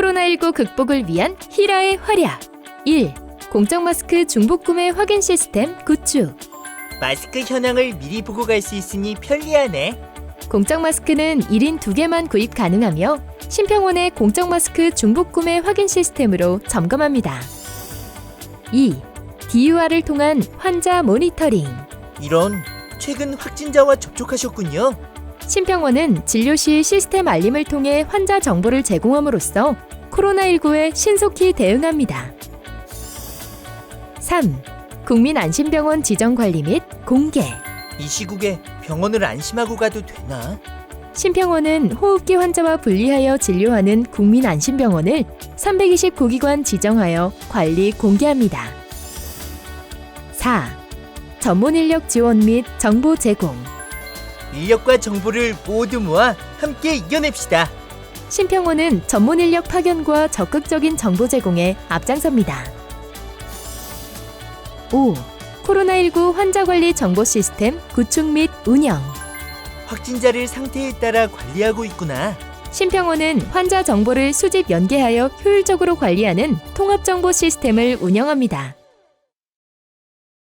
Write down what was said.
코로나19 극복을 위한 히라의 활약 1. 공적 마스크 중복 구매 확인 시스템 구축 마스크 현황을 미리 보고 갈 수 있으니 편리하네. 공적 마스크는 1인 2개만 구입 가능하며 신평원의 공적 마스크 중복 구매 확인 시스템으로 점검합니다. 2. DUR을 통한 환자 모니터링 이런 최근 확진자와 접촉하셨군요. 신평원은 진료 시 시스템 알림을 통해 환자 정보를 제공함으로써 코로나19에 신속히 대응합니다. 3. 국민안심병원 지정 관리 및 공개 이 시국에 병원을 안심하고 가도 되나? 신평원은 호흡기 환자와 분리하여 진료하는 국민안심병원을 329기관 지정하여 관리 공개합니다. 4. 전문 인력 지원 및 정보 제공 인력과 정보를 모두 모아 함께 이겨냅시다. 신평원은 전문 인력 파견과 적극적인 정보 제공에 앞장섭니다. 5. 코로나19 환자 관리 정보 시스템 구축 및 운영. 확진자를 상태에 따라 관리하고 있구나. 신평원은 환자 정보를 수집 연계하여 효율적으로 관리하는 통합 정보 시스템을 운영합니다.